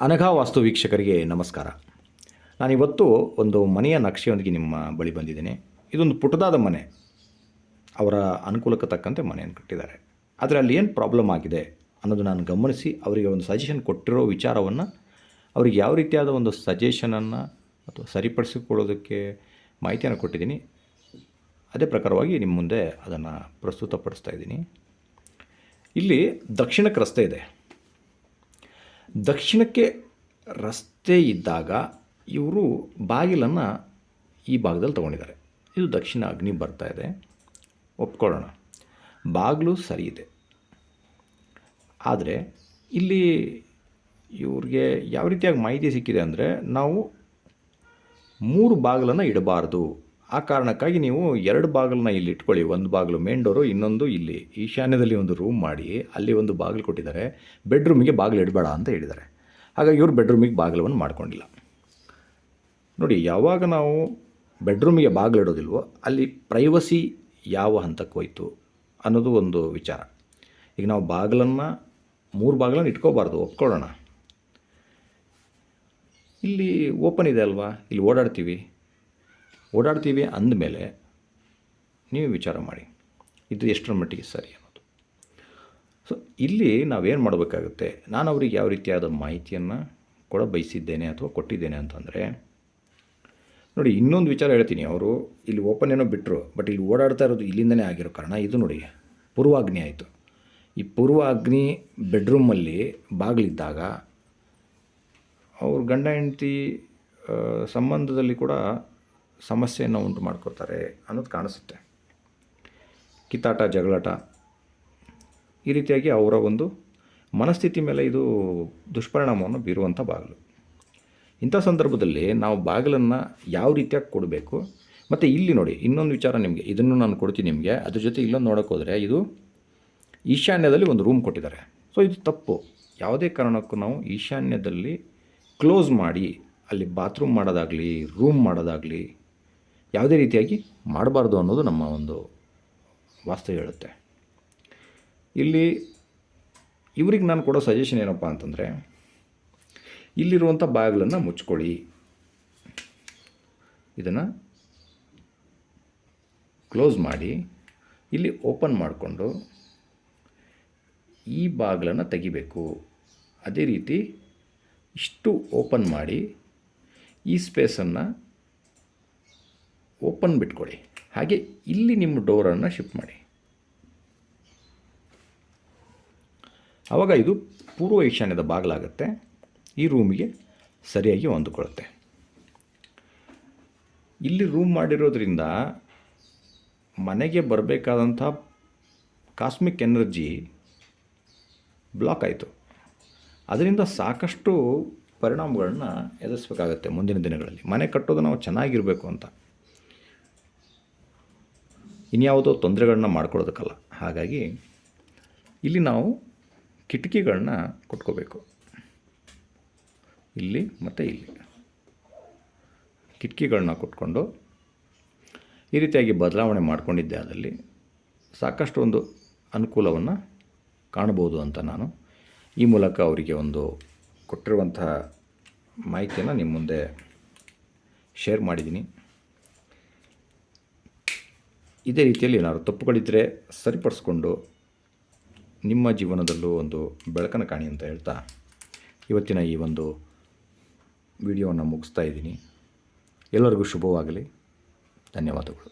ಅನಘಾ ವಾಸ್ತು ವೀಕ್ಷಕರಿಗೆ ನಮಸ್ಕಾರ. ನಾನಿವತ್ತು ಒಂದು ಮನೆಯ ನಕ್ಷೆಯೊಂದಿಗೆ ನಿಮ್ಮ ಬಳಿ ಬಂದಿದ್ದೇನೆ. ಇದೊಂದು ಪುಟದಾದ ಮನೆ. ಅವರ ಅನುಕೂಲಕ್ಕೆ ತಕ್ಕಂತೆ ಮನೆಯನ್ನು ಕಟ್ಟಿದ್ದಾರೆ. ಆದರೆ ಅಲ್ಲಿ ಏನು ಪ್ರಾಬ್ಲಮ್ ಆಗಿದೆ ಅನ್ನೋದು ನಾನು ಗಮನಿಸಿ ಅವರಿಗೆ ಒಂದು ಸಜೆಷನ್ ಕೊಟ್ಟಿರೋ ವಿಚಾರವನ್ನು ಅವರಿಗೆ ಯಾವ ರೀತಿಯಾದ ಒಂದು ಸಜೆಷನನ್ನು ಅಥವಾ ಸರಿಪಡಿಸಿಕೊಳ್ಳೋದಕ್ಕೆ ಮಾಹಿತಿಯನ್ನು ಕೊಟ್ಟಿದ್ದೀನಿ. ಅದೇ ಪ್ರಕಾರವಾಗಿ ನಿಮ್ಮ ಮುಂದೆ ಅದನ್ನು ಪ್ರಸ್ತುತಪಡಿಸ್ತಾ ಇದ್ದೀನಿ. ಇಲ್ಲಿ ದಕ್ಷಿಣಕ್ಕೆ ರಸ್ತೆ ಇದೆ. ದಕ್ಷಿಣಕ್ಕೆ ರಸ್ತೆ ಇದ್ದಾಗ ಇವರು ಬಾಗಿಲನ್ನು ಈ ಭಾಗದಲ್ಲಿ ತೊಗೊಂಡಿದ್ದಾರೆ. ಇದು ದಕ್ಷಿಣ ಅಗ್ನಿ ಬರ್ತಾ ಇದೆ. ಒಪ್ಕೊಳ್ಳೋಣ. ಬಾಗಿಲು ಸರಿ ಇದೆ. ಆದರೆ ಇಲ್ಲಿ ಇವ್ರಿಗೆ ಯಾವ ರೀತಿಯಾಗಿ ಮಾಹಿತಿ ಸಿಕ್ಕಿದೆ ಅಂದರೆ ನಾವು ಮೂರು ಬಾಗಿಲನ್ನು ಇಡಬಾರ್ದು. ಆ ಕಾರಣಕ್ಕಾಗಿ ನೀವು ಎರಡು ಬಾಗಿಲನ್ನ ಇಲ್ಲಿ ಇಟ್ಕೊಳ್ಳಿ. ಒಂದು ಬಾಗಿಲು ಮೇನ್ ಡೋರು ಇನ್ನೊಂದು ಇಲ್ಲಿ. ಈಶಾನ್ಯದಲ್ಲಿ ಒಂದು ರೂಮ್ ಮಾಡಿ, ಅಲ್ಲಿ ಒಂದು ಬಾಗಿಲು ಕೊಟ್ಟಿದ್ದಾರೆ. ಬೆಡ್ರೂಮಿಗೆ ಬಾಗಿಲು ಇಡಬೇಡ ಅಂತ ಹೇಳಿದ್ದಾರೆ. ಹಾಗಾಗಿ ಇವರು ಬೆಡ್ರೂಮಿಗೆ ಬಾಗಿಲವನ್ನು ಮಾಡ್ಕೊಂಡಿಲ್ಲ. ನೋಡಿ, ಯಾವಾಗ ನಾವು ಬೆಡ್ರೂಮಿಗೆ ಬಾಗಿಲು ಇಡೋದಿಲ್ವೋ, ಅಲ್ಲಿ ಪ್ರೈವಸಿ ಯಾವ ಹಂತಕ್ಕೆ ಹೋಯಿತು ಅನ್ನೋದು ಒಂದು ವಿಚಾರ. ಈಗ ನಾವು ಬಾಗಿಲನ್ನು, ಮೂರು ಬಾಗಿಲನ್ನು ಇಟ್ಕೋಬಾರ್ದು, ಒಪ್ಕೊಳ್ಳೋಣ. ಇಲ್ಲಿ ಓಪನ್ ಇದೆ ಅಲ್ವಾ? ಇಲ್ಲಿ ಓಡಾಡ್ತೀವಿ. ಓಡಾಡ್ತೀವಿ ಅಂದಮೇಲೆ ನೀವು ವಿಚಾರ ಮಾಡಿ. ಇದು ಎಷ್ಟರ ಮಟ್ಟಿಗೆ ಸರಿ ಅನ್ನೋದು. ಸೊ ಇಲ್ಲಿ ನಾವೇನು ಮಾಡಬೇಕಾಗುತ್ತೆ? ನಾನು ಅವರಿಗೆ ಯಾವ ರೀತಿಯಾದ ಮಾಹಿತಿಯನ್ನು ಕೊಡ ಬಯಸಿದ್ದೇನೆ ಅಥವಾ ಕೊಟ್ಟಿದ್ದೇನೆ ಅಂತಂದರೆ, ನೋಡಿ, ಇನ್ನೊಂದು ವಿಚಾರ ಹೇಳ್ತೀನಿ. ಅವರು ಇಲ್ಲಿ ಓಪನ್ ಏನೋ ಬಿಟ್ಟರು ಬಟ್ ಇಲ್ಲಿ ಓಡಾಡ್ತಾ ಇರೋದು ಇಲ್ಲಿಂದನೇ ಆಗಿರೋ ಕಾರಣ ಇದು ನೋಡಿ. ಪೂರ್ವಾಗ್ನಿ ಆಯಿತು. ಈ ಪೂರ್ವಾಗ್ನಿ ಬೆಡ್ರೂಮಲ್ಲಿ ಬಾಗಿಲಿದ್ದಾಗ ಅವ್ರ ಗಂಡ ಹೆಂಡತಿ ಸಂಬಂಧದಲ್ಲಿ ಕೂಡ ಸಮಸ್ಯೆಯನ್ನು ಉಂಟು ಮಾಡ್ಕೋತಾರೆ ಅನ್ನೋದು ಕಾಣಿಸುತ್ತೆ. ಕಿತ್ತಾಟ, ಜಗಳಾಟ, ಈ ರೀತಿಯಾಗಿ ಅವರ ಒಂದು ಮನಸ್ಥಿತಿ ಮೇಲೆ ಇದು ದುಷ್ಪರಿಣಾಮವನ್ನು ಬೀರುವಂಥ ಬಾಗಿಲು. ಇಂಥ ಸಂದರ್ಭದಲ್ಲಿ ನಾವು ಬಾಗಿಲನ್ನು ಯಾವ ರೀತಿಯಾಗಿ ಕೊಡಬೇಕು? ಮತ್ತು ಇಲ್ಲಿ ನೋಡಿ, ಇನ್ನೊಂದು ವಿಚಾರ ನಿಮಗೆ, ಇದನ್ನು ನಾನು ಕೊಡ್ತೀನಿ ನಿಮಗೆ. ಅದ್ರ ಜೊತೆ ಇಲ್ಲೊಂದು ನೋಡೋಕೆ ಹೋದರೆ, ಇದು ಈಶಾನ್ಯದಲ್ಲಿ ಒಂದು ರೂಮ್ ಕೊಟ್ಟಿದ್ದಾರೆ. ಸೊ ಇದು ತಪ್ಪು. ಯಾವುದೇ ಕಾರಣಕ್ಕೂ ನಾವು ಈಶಾನ್ಯದಲ್ಲಿ ಕ್ಲೋಸ್ ಮಾಡಿ, ಅಲ್ಲಿ ಬಾತ್ರೂಮ್ ಮಾಡೋದಾಗಲಿ, ರೂಮ್ ಮಾಡೋದಾಗಲಿ ಯಾವುದೇ ರೀತಿಯಾಗಿ ಮಾಡಬಾರ್ದು ಅನ್ನೋದು ನಮ್ಮ ಒಂದು ವಾಸ್ತವ ಹೇಳುತ್ತೆ. ಇಲ್ಲಿ ಇವ್ರಿಗೆ ನಾನು ಕೊಡೋ ಸಜೆಷನ್ ಏನಪ್ಪ ಅಂತಂದರೆ ಇಲ್ಲಿರುವಂಥ ಬಾಗಿಲನ್ನು ಮುಚ್ಕೊಳ್ಳಿ. ಇದನ್ನು ಕ್ಲೋಸ್ ಮಾಡಿ, ಇಲ್ಲಿ ಓಪನ್ ಮಾಡಿಕೊಂಡು ಈ ಬಾಗಿಲನ್ನು ತೆಗಿಬೇಕು. ಅದೇ ರೀತಿ ಇಷ್ಟು ಓಪನ್ ಮಾಡಿ ಈ ಸ್ಪೇಸನ್ನು ಓಪನ್ ಬಿಟ್ಕೊಳ್ಳಿ ಹಾಗೆ ಇಲ್ಲಿ ನಿಮ್ಮ ಡೋರನ್ನು ಶಿಫ್ಟ್ ಮಾಡಿ. ಆವಾಗ ಇದು ಪೂರ್ವ ಈಶಾನ್ಯದ ಬಾಗಿಲಾಗುತ್ತೆ. ಈ ರೂಮಿಗೆ ಸರಿಯಾಗಿ ಹೊಂದಿಕೊಳ್ಳುತ್ತೆ. ಇಲ್ಲಿ ರೂಮ್ ಮಾಡಿರೋದ್ರಿಂದ ಮನೆಗೆ ಬರಬೇಕಾದಂಥ ಕಾಸ್ಮಿಕ್ ಎನರ್ಜಿ ಬ್ಲಾಕ್ ಆಯಿತು. ಅದರಿಂದ ಸಾಕಷ್ಟು ಪರಿಣಾಮಗಳನ್ನ ಎದುರಿಸ್ಬೇಕಾಗತ್ತೆ ಮುಂದಿನ ದಿನಗಳಲ್ಲಿ. ಮನೆ ಕಟ್ಟೋದು ನಾವು ಚೆನ್ನಾಗಿರಬೇಕು ಅಂತ. ಇನ್ಯಾವುದೋ ತೊಂದರೆಗಳನ್ನ ಮಾಡ್ಕೊಳ್ಳೋದಕ್ಕಲ್ಲ. ಹಾಗಾಗಿ ಇಲ್ಲಿ ನಾವು ಕಿಟಕಿಗಳನ್ನ ಕೊಟ್ಕೋಬೇಕು. ಇಲ್ಲಿ ಮತ್ತು ಇಲ್ಲಿ. ಕಿಟಕಿಗಳನ್ನ ಕೊಟ್ಕೊಂಡು ಈ ರೀತಿಯಾಗಿ ಬದಲಾವಣೆ ಮಾಡಿಕೊಂಡಿದ್ದೆ ಅದರಲ್ಲಿ ಸಾಕಷ್ಟು ಒಂದು ಅನುಕೂಲವನ್ನು ಕಾಣಬಹುದು ಅಂತ ನಾನು ಈ ಮೂಲಕ ಅವರಿಗೆ ಒಂದು ಕೊಟ್ಟಿರುವಂತಹ ಮಾಹಿತಿಯನ್ನು ನಿಮ್ಮ ಮುಂದೆ ಶೇರ್ ಮಾಡಿದ್ದೀನಿ. ಇದೇ ರೀತಿಯಲ್ಲಿ ಏನಾದ್ರು ತಪ್ಪುಗಳಿದ್ದರೆ ಸರಿಪಡಿಸ್ಕೊಂಡು ನಿಮ್ಮ ಜೀವನದಲ್ಲೂ ಒಂದು ಬೆಳಕನ್ನು ಕಾಣಿ ಅಂತ ಹೇಳ್ತಾ ಇವತ್ತಿನ ಈ ಒಂದು ವಿಡಿಯೋವನ್ನು ಮುಗಿಸ್ತಾ ಇದ್ದೀನಿ. ಎಲ್ಲರಿಗೂ ಶುಭವಾಗಲಿ. ಧನ್ಯವಾದಗಳು.